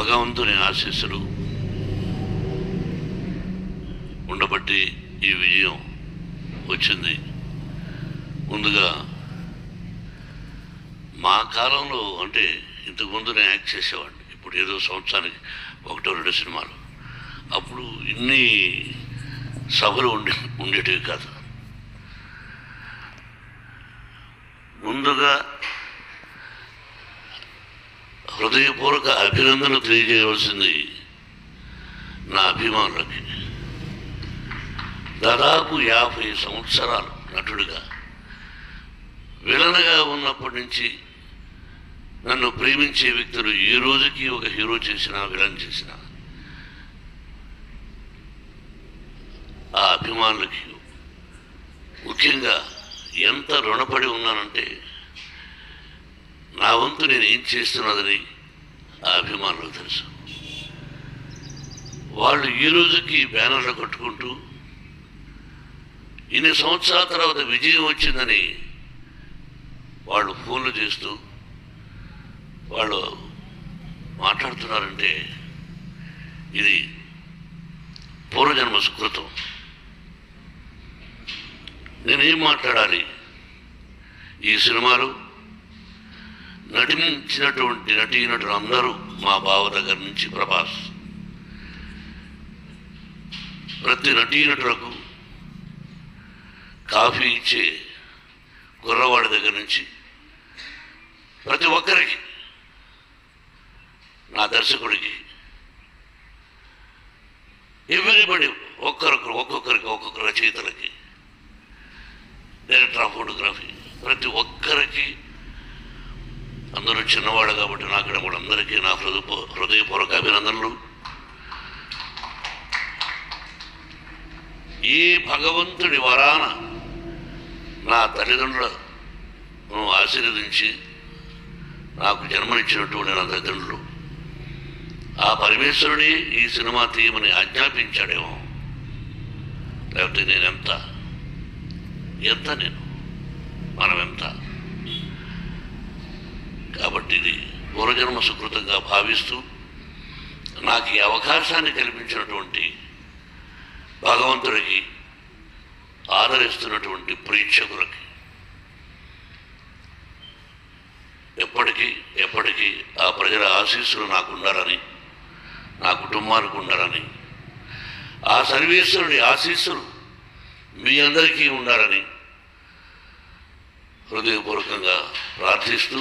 భగవంతుని ఆశీస్సులు ఉండబట్టి ఈ విజయం వచ్చింది. ముందుగా మా కాలంలో అంటే ఇంతకుముందు నేను యాక్ట్ చేసేవాడిని. ఇప్పుడు ఏదో సంవత్సరానికి ఒకటో రెండు సినిమాలు. అప్పుడు ఇన్ని సభలు ఉండే ఉండేటివి కాదు. ముందుగా హృదయపూర్వక అభినందన తెలియజేయవలసింది నా అభిమానులకి. దాదాపు యాభై సంవత్సరాలు నటుడిగా విలనగా ఉన్నప్పటి నుంచి నన్ను ప్రేమించే వ్యక్తులు ఈ రోజుకి ఒక హీరో చేసిన విలన్ చేసిన ఆ అభిమానులకి ముఖ్యంగా ఎంత రుణపడి ఉన్నానంటే నా వంతు నేను ఏం చేస్తున్నదని ఆ అభిమానులకు తెలుసు. వాళ్ళు ఈ రోజుకి బ్యానర్లు కట్టుకుంటూ ఇన్ని సంవత్సరాల తర్వాత విజయం వచ్చిందని వాళ్ళు ఫోన్లు చేస్తూ వాళ్ళు మాట్లాడుతున్నారంటే ఇది పూర్వజన్మ సుకృతం. నేనేం మాట్లాడాలి? ఈ సినిమాలు నటించినటువంటి నటీనటులు అందరూ మా బావ దగ్గర నుంచి ప్రభాస్. ప్రతి నటీనటులకు కాఫీ ఇచ్చే కుర్రవాడి దగ్గర నుంచి ప్రతి ఒక్కరికి నా దర్శకుడికి ఎవరిబడి ఒక్కరొకరు ఒక్కొక్కరికి ఒక్కొక్క అందరూ చిన్నవాడు కాబట్టి నాకు కూడా అందరికీ నా హృదయ హృదయపూర్వక అభినందనలు. ఈ భగవంతుడి వరాన నా తల్లిదండ్రులను ఆశీర్వదించి నాకు జన్మనిచ్చినటువంటి నా తల్లిదండ్రులు. ఆ పరమేశ్వరుడే ఈ సినిమా తీయమని ఆజ్ఞాపించాడేమో. లేకపోతే నేనెంత? ఎంత నేను? మనం ఎంత కాబట్టి ఇది పూర్వజన్మ సుకృతంగా భావిస్తూ నాకు ఈ అవకాశాన్ని కల్పించినటువంటి భగవంతుడికి ఆదరిస్తున్నటువంటి ప్రేక్షకులకి ఎప్పటికీ ఎప్పటికీ ఆ ప్రజల ఆశీస్సులు నాకు ఉండాలని నా కుటుంబానికి ఉండాలని ఆ సర్వేశ్వరుడి ఆశీస్సులు మీ అందరికీ ఉండాలని హృదయపూర్వకంగా ప్రార్థిస్తూ